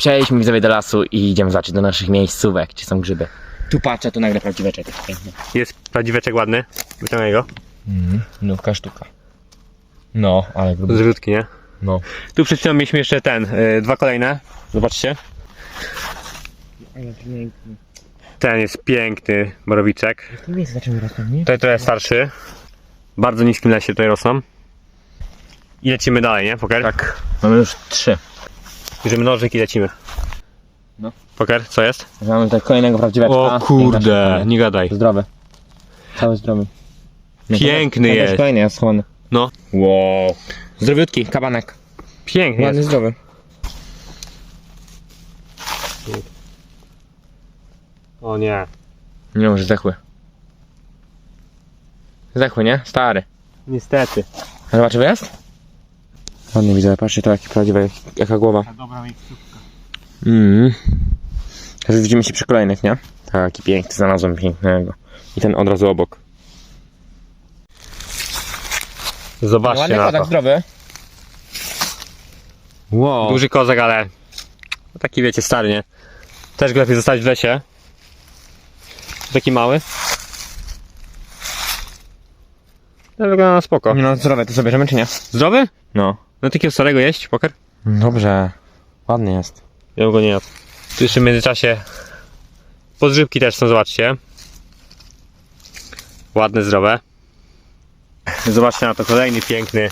Przejdźmy widzowie do lasu i idziemy zobaczyć do naszych miejscówek, gdzie są grzyby. Tu patrzę, tu nagle prawdziweczek jest piękny. Jest prawdziweczek ładny. Wyciągaj go. Mhm, nówka sztuka. No, ale gruby. Zrzutki, nie? No. Tu przed chwilą mieliśmy jeszcze ten, y, dwa kolejne. Zobaczcie. Ale piękny. Ten jest piękny, borowiczek. Zaczęły rosnąć, nie? Tutaj trochę starszy. W bardzo niskim lesie tutaj rosną. I lecimy dalej, nie? Poker? Tak. Mamy już trzy. Bierzemy nożyk i lecimy. No. Poker, co jest? Mamy tutaj kolejnego prawdziweczka. O kurde, nie gadaj. Zdrowy. Cały zdrowy. No, Piękny tam jest. Kolejny jest schłony. No. Wow. Zdrowiutki, kabanek. Piękny Ładny, jest. zdrowy. O nie. Nie może zdechły. Zdechły, nie? Stary. Niestety. A zobaczymy jest? Ładnie widzę, patrzcie to jaki prawdziwy, jak- jaka głowa. Dobra miejscówka. Mhm. Teraz widzimy się przy kolejnych, nie? Taki piękny, znalazłem pięknego. I ten od razu obok. Zobaczcie Ładny na kodak, to. zdrowy. Wow. Duży kozak, ale taki wiecie, stary, nie? Też go lepiej zostawić w lesie. Taki mały. No wygląda na spoko. No zdrowe, to sobie bierzemy czy nie? Zdrowy? No. No takiego starego jeść, poker? Dobrze. Ładny jest. Ja bym go nie jadł. Tu jeszcze w międzyczasie podżywki też są, zobaczcie. Ładne, zdrowe. Zobaczcie na to, kolejny piękny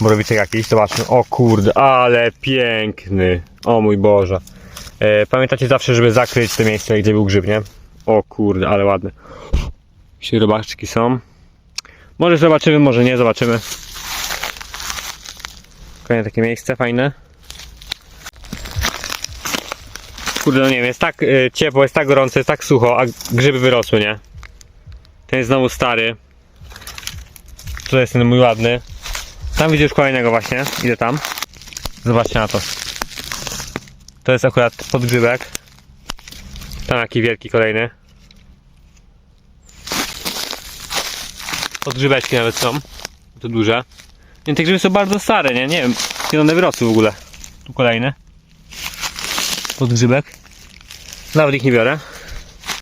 borowiczek jakiś, zobaczmy. O kurde, ale piękny. O mój Boże. E, pamiętacie zawsze, żeby zakryć to miejsce, gdzie był grzyb, nie? O kurde, ale ładny. Jeśli robaczki są. Może zobaczymy, może nie, zobaczymy. Kolejne takie miejsce fajne. Kurde, no nie wiem, jest tak y, ciepło, jest tak gorąco, jest tak sucho, a grzyby wyrosły, nie? Ten jest znowu stary. Tutaj jest ten mój ładny. Tam widzę już kolejnego właśnie. Idę tam. Zobaczcie na to. To jest akurat podgrzybek. Tam jaki wielki kolejny. Podgrzybeczki nawet są. To duże. Nie, te grzyby są bardzo stare, nie? Nie wiem, kiedy one wyrosły w ogóle. Tu kolejny podgrzybek. Nawet ich nie biorę.